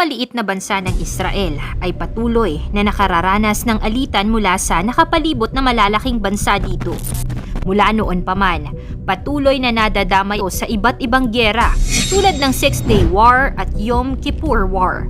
maliit na bansa ng Israel ay patuloy na nakararanas ng alitan mula sa nakapalibot na malalaking bansa dito. Mula noon pa man, patuloy na nadadamay sa iba't ibang gyera tulad ng Six-Day War at Yom Kippur War.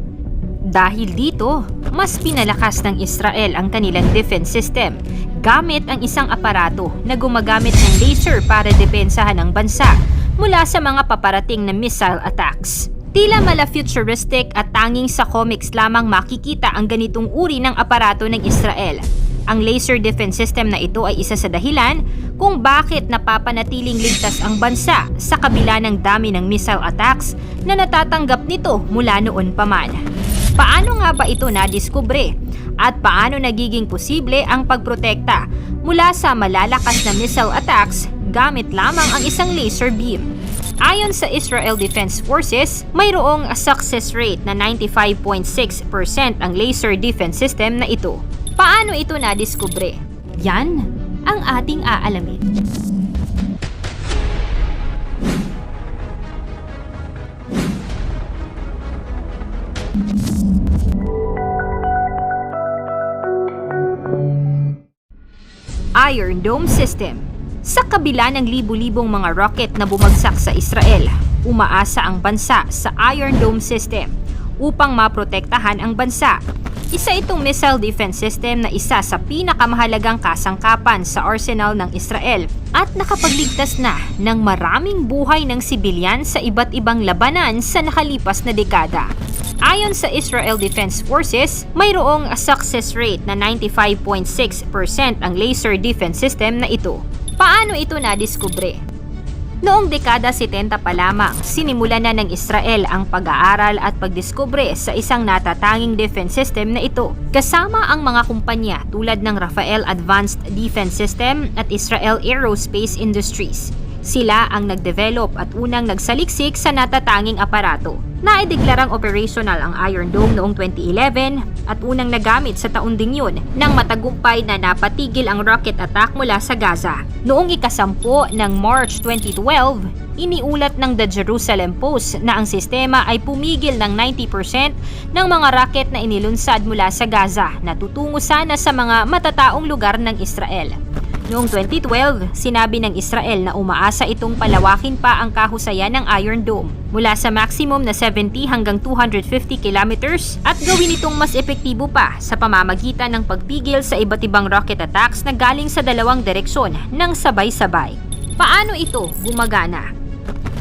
Dahil dito, mas pinalakas ng Israel ang kanilang defense system gamit ang isang aparato na gumagamit ng laser para depensahan ang bansa mula sa mga paparating na missile attacks. Tila mala futuristic at tanging sa comics lamang makikita ang ganitong uri ng aparato ng Israel. Ang laser defense system na ito ay isa sa dahilan kung bakit napapanatiling ligtas ang bansa sa kabila ng dami ng missile attacks na natatanggap nito mula noon pa man. Paano nga ba ito nadiskubre? At paano nagiging posible ang pagprotekta mula sa malalakas na missile attacks gamit lamang ang isang laser beam? Ayon sa Israel Defense Forces, mayroong a success rate na 95.6% ang laser defense system na ito. Paano ito nadiskubre? Yan ang ating aalamin. Iron Dome System Sa kabila ng libu-libong mga rocket na bumagsak sa Israel, umaasa ang bansa sa Iron Dome System upang maprotektahan ang bansa. Isa itong missile defense system na isa sa pinakamahalagang kasangkapan sa arsenal ng Israel at nakapagligtas na ng maraming buhay ng sibilyan sa iba't ibang labanan sa nakalipas na dekada. Ayon sa Israel Defense Forces, mayroong success rate na 95.6% ang laser defense system na ito. Paano ito nadiskubre? Noong dekada 70 pa lamang, sinimulan na ng Israel ang pag-aaral at pagdiskubre sa isang natatanging defense system na ito. Kasama ang mga kumpanya tulad ng Rafael Advanced Defense System at Israel Aerospace Industries. Sila ang nagdevelop at unang nagsaliksik sa natatanging aparato. Naideklarang operational ang Iron Dome noong 2011 at unang nagamit sa taon ding yun nang matagumpay na napatigil ang rocket attack mula sa Gaza. Noong ikasampu ng March 2012, iniulat ng The Jerusalem Post na ang sistema ay pumigil ng 90% ng mga rocket na inilunsad mula sa Gaza na tutungo sana sa mga matataong lugar ng Israel. Noong 2012, sinabi ng Israel na umaasa itong palawakin pa ang kahusayan ng Iron Dome mula sa maximum na 70 hanggang 250 kilometers at gawin itong mas epektibo pa sa pamamagitan ng pagpigil sa iba't ibang rocket attacks na galing sa dalawang direksyon ng sabay-sabay. Paano ito gumagana?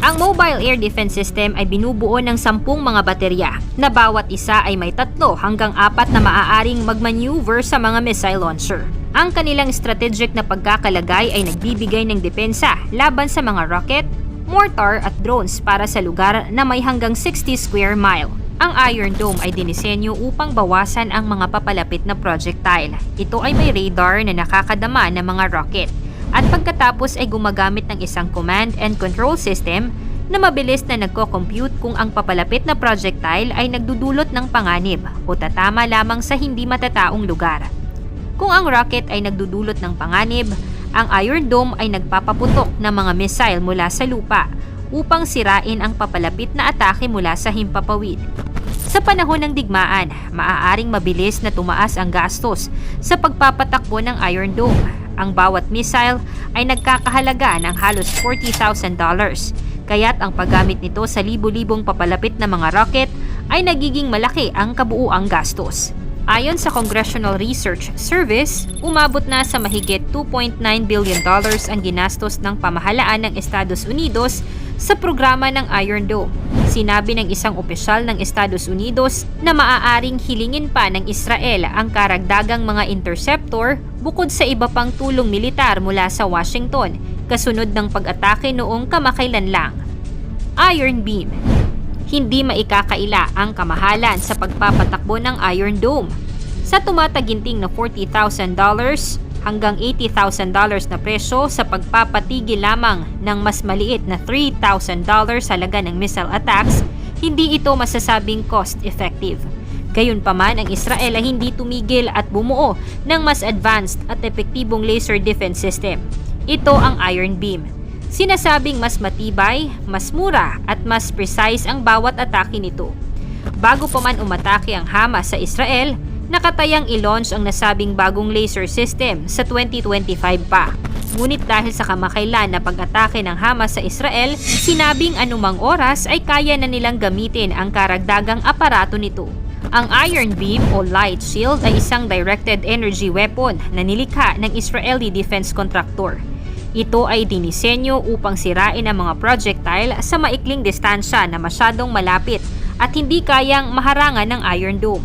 Ang Mobile Air Defense System ay binubuo ng sampung mga baterya na bawat isa ay may tatlo hanggang apat na maaaring magmaneuver sa mga missile launcher. Ang kanilang strategic na pagkakalagay ay nagbibigay ng depensa laban sa mga rocket, mortar at drones para sa lugar na may hanggang 60 square mile. Ang Iron Dome ay dinisenyo upang bawasan ang mga papalapit na projectile. Ito ay may radar na nakakadama ng mga rocket at pagkatapos ay gumagamit ng isang command and control system na mabilis na nagko-compute kung ang papalapit na projectile ay nagdudulot ng panganib o tatama lamang sa hindi matataong lugar. Kung ang rocket ay nagdudulot ng panganib, ang Iron Dome ay nagpapaputok ng mga missile mula sa lupa upang sirain ang papalapit na atake mula sa himpapawid. Sa panahon ng digmaan, maaaring mabilis na tumaas ang gastos sa pagpapatakbo ng Iron Dome. Ang bawat missile ay nagkakahalaga ng halos $40,000. Kaya't ang paggamit nito sa libu-libong papalapit na mga rocket ay nagiging malaki ang kabuuang gastos. Ayon sa Congressional Research Service, umabot na sa mahigit 2.9 billion dollars ang ginastos ng pamahalaan ng Estados Unidos sa programa ng Iron Dome. Sinabi ng isang opisyal ng Estados Unidos na maaaring hilingin pa ng Israel ang karagdagang mga interceptor bukod sa iba pang tulong militar mula sa Washington kasunod ng pag-atake noong kamakailan lang. Iron Beam hindi maikakaila ang kamahalan sa pagpapatakbo ng Iron Dome. Sa tumataginting na $40,000 hanggang $80,000 na presyo sa pagpapatigil lamang ng mas maliit na $3,000 halaga ng missile attacks, hindi ito masasabing cost-effective. Gayunpaman, ang Israel ay hindi tumigil at bumuo ng mas advanced at epektibong laser defense system. Ito ang Iron Beam Sinasabing mas matibay, mas mura at mas precise ang bawat atake nito. Bago pa man umatake ang Hamas sa Israel, nakatayang i-launch ang nasabing bagong laser system sa 2025 pa. Ngunit dahil sa kamakailan na pag-atake ng Hamas sa Israel, sinabing anumang oras ay kaya na nilang gamitin ang karagdagang aparato nito. Ang Iron Beam o Light Shield ay isang directed energy weapon na nilikha ng Israeli defense contractor. Ito ay dinisenyo upang sirain ang mga projectile sa maikling distansya na masyadong malapit at hindi kayang maharangan ng Iron Dome.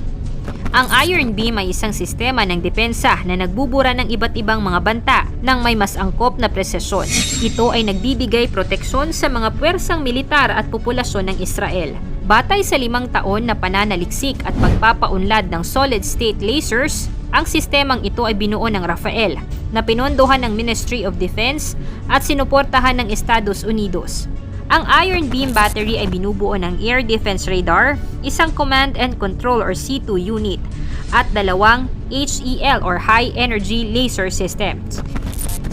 Ang Iron Beam ay isang sistema ng depensa na nagbubura ng iba't ibang mga banta ng may mas angkop na presisyon. Ito ay nagbibigay proteksyon sa mga puwersang militar at populasyon ng Israel. Batay sa limang taon na pananaliksik at pagpapaunlad ng solid-state lasers, ang sistemang ito ay binuo ng Rafael na pinondohan ng Ministry of Defense at sinuportahan ng Estados Unidos. Ang Iron Beam battery ay binubuo ng Air Defense Radar, isang Command and Control or C2 unit, at dalawang HEL or High Energy Laser Systems.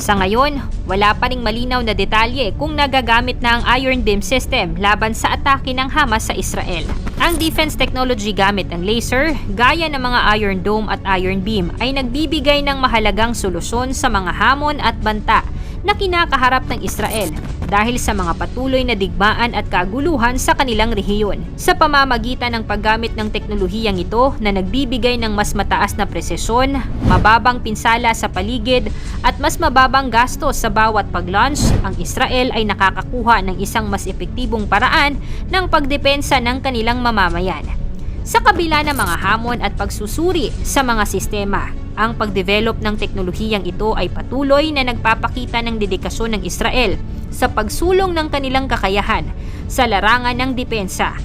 Sa ngayon, wala pa ring malinaw na detalye kung nagagamit na ang Iron Beam system laban sa atake ng Hamas sa Israel. Ang defense technology gamit ng laser, gaya ng mga Iron Dome at Iron Beam, ay nagbibigay ng mahalagang solusyon sa mga hamon at banta na kinakaharap ng Israel dahil sa mga patuloy na digmaan at kaguluhan sa kanilang rehiyon. Sa pamamagitan ng paggamit ng teknolohiyang ito na nagbibigay ng mas mataas na presisyon, mababang pinsala sa paligid at mas mababang gastos sa bawat pag-launch, ang Israel ay nakakakuha ng isang mas epektibong paraan ng pagdepensa ng kanilang mamamayan. Sa kabila ng mga hamon at pagsusuri sa mga sistema, ang pagdevelop ng teknolohiyang ito ay patuloy na nagpapakita ng dedikasyon ng Israel sa pagsulong ng kanilang kakayahan sa larangan ng depensa.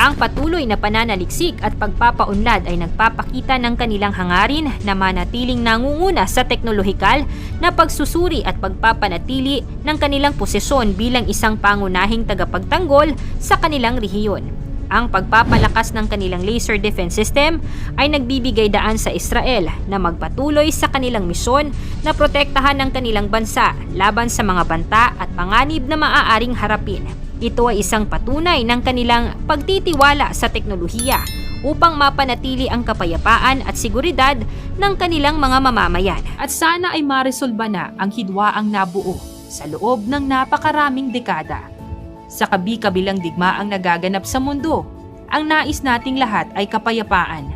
Ang patuloy na pananaliksik at pagpapaunlad ay nagpapakita ng kanilang hangarin na manatiling nangunguna sa teknolohikal na pagsusuri at pagpapanatili ng kanilang posisyon bilang isang pangunahing tagapagtanggol sa kanilang rehiyon. Ang pagpapalakas ng kanilang laser defense system ay nagbibigay daan sa Israel na magpatuloy sa kanilang misyon na protektahan ng kanilang bansa laban sa mga banta at panganib na maaaring harapin. Ito ay isang patunay ng kanilang pagtitiwala sa teknolohiya upang mapanatili ang kapayapaan at seguridad ng kanilang mga mamamayan. At sana ay maresolba na ang hidwaang nabuo sa loob ng napakaraming dekada. Sa kabi-kabilang digmaang nagaganap sa mundo, ang nais nating lahat ay kapayapaan.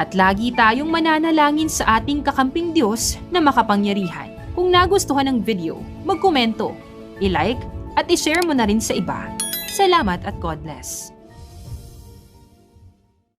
At lagi tayong mananalangin sa ating kakamping Diyos na makapangyarihan. Kung nagustuhan ng video, magkomento, i-like at i-share mo na rin sa iba. Salamat at God bless.